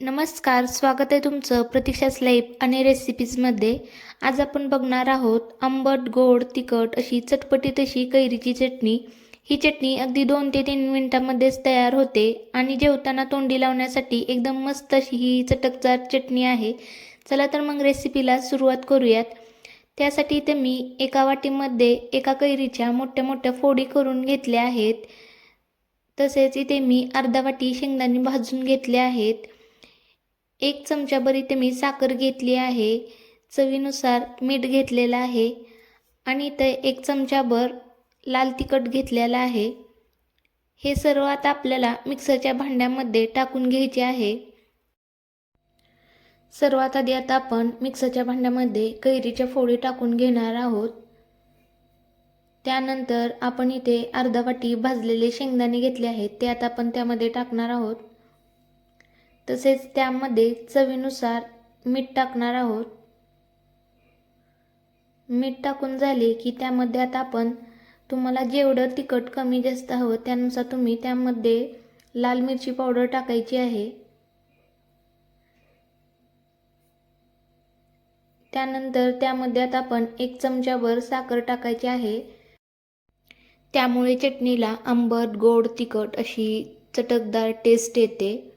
नमस्कार स्वागत आहे तुमचं प्रतीक्षा लाईफ आणि रेसिपीजमध्ये आज आपण बघणार आहोत आंबट गोड तिखट अशी चटपटीत अशी कैरीची चटणी. ही चटणी अगदी दोन ते तीन मिनिटांमध्येच तयार होते आणि जेवताना तोंडी लावण्यासाठी एकदम मस्त अशी ही चटकदार चटणी आहे. चला तर मग रेसिपीला सुरुवात करूयात. त्यासाठी इथे मी एका वाटीमध्ये एका कैरीच्या मोठ्या मोठ्या फोडी करून घेतल्या आहेत. तसेच इथे मी अर्धा वाटी शेंगदाणे भाजून घेतले आहेत. एक चमचाभर इथे मी साखर घेतली आहे. चवीनुसार मीठ घेतलेलं आहे. आणि इथं एक चमचाभर लाल तिखट घेतलेलं आहे. हे सर्व आता आपल्याला मिक्सरच्या भांड्यामध्ये टाकून घ्यायचे आहे. सर्वात आधी आता आपण मिक्सरच्या भांड्यामध्ये कैरीच्या फोडी टाकून घेणार आहोत. त्यानंतर आपण इथे अर्धा वाटी भाजलेले शेंगदाणे घेतले आहेत. ते आता आपण त्यामध्ये टाकणार आहोत. तसेच त्यामध्ये चवीनुसार मीठ टाकणार आहोत. मीठ टाकून झाले की त्यामध्ये आता आपण तुम्हाला जेवढं तिखट कमी जास्त हवं त्यानुसार तुम्ही त्यामध्ये लाल मिरची पावडर टाकायची आहे. त्यानंतर त्यामध्ये आता आपण एक चमच्यावर साखर टाकायची आहे. त्यामुळे चटणीला आंबट गोड तिखट अशी चटकदार टेस्ट येते.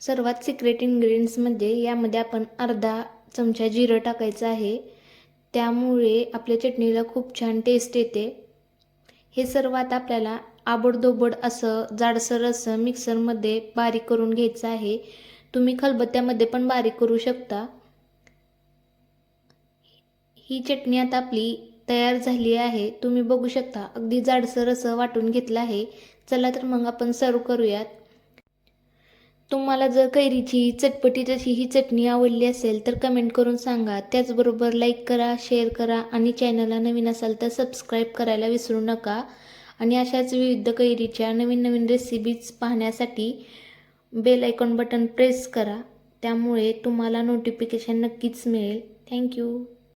सर्वात सिक्रेट इन्ग्रेडियंट्समध्ये म्हणजे यामध्ये आपण अर्धा चमचा जिरं टाकायचं आहे. त्यामुळे आपल्या चटणीला खूप छान टेस्ट येते. हे सर्व आता आपल्याला आबडदोबड असं जाडसर असं मिक्सरमध्ये बारीक करून घ्यायचं आहे. तुम्ही खलबत्त्यामध्ये पण बारीक करू शकता. ही चटणी आता आपली तयार झाली आहे. तुम्ही बघू शकता अगदी जाडसर असं वाटून घेतलं आहे. चला तर मग आपण सर्व करूयात. तुम्हाला जर कैरीची चटपटीत अशी ही चटणी आवडली असेल तर कमेंट करून सांगा. त्याचबरोबर लाईक करा शेअर करा आणि चॅनलला नवीन असाल तर सबस्क्राईब करायला विसरू नका. आणि अशाच विविध कैरीच्या नवीन नवीन रेसिपीज पाहण्यासाठी बेल आयकॉन बटन प्रेस करा. त्यामुळे तुम्हाला नोटिफिकेशन नक्कीच मिळेल. थँक्यू